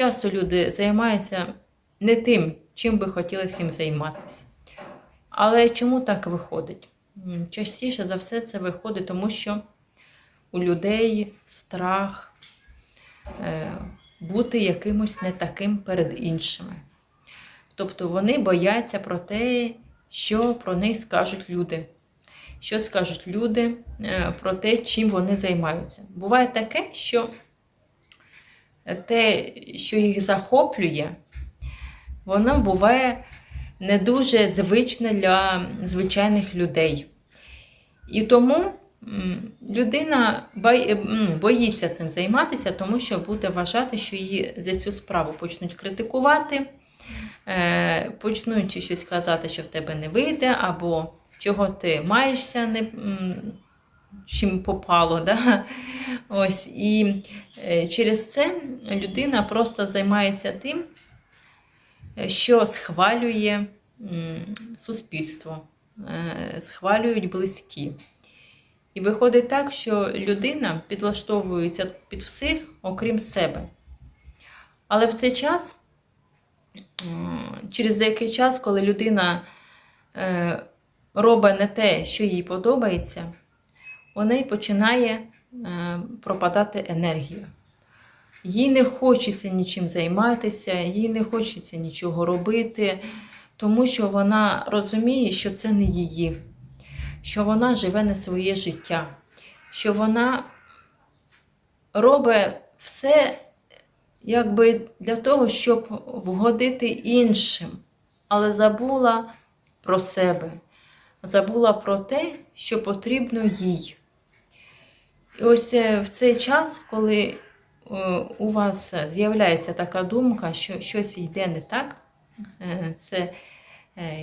часто люди займаються не тим, чим би хотілося їм займатися. Але чому так виходить? Частіше за все це виходить, тому що у людей страх е, бути якимось не таким перед іншими. Тобто вони бояться про те, що про них скажуть люди. Що скажуть люди е, про те, чим вони займаються. Буває таке, що те, що їх захоплює, воно буває не дуже звичне для звичайних людей. І тому людина боїться цим займатися, тому що буде вважати, що її за цю справу почнуть критикувати, е, почнуть щось казати, що в тебе не вийде, або чого ти маєшся не. Чим попало, да? Ось і е, через це людина просто займається тим, е, що схвалює суспільство, е, схвалюють близькі. І виходить так, що людина підлаштовується під всіх, окрім себе. Але в цей час, через деякий час, коли людина робить не те, що їй подобається, у неї починає е, пропадати енергія. Їй не хочеться нічим займатися, їй не хочеться нічого робити, тому що вона розуміє, що це не її, що вона живе не своє життя, що вона робить все якби для того, щоб вгодити іншим, але забула про себе, забула про те, що потрібно їй. Ось е, в цей час, коли е, у вас з'являється така думка, що щось йде не так, е, це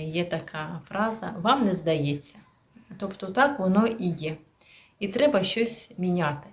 є така фраза, вам не здається. Тобто так воно і є. І треба щось міняти.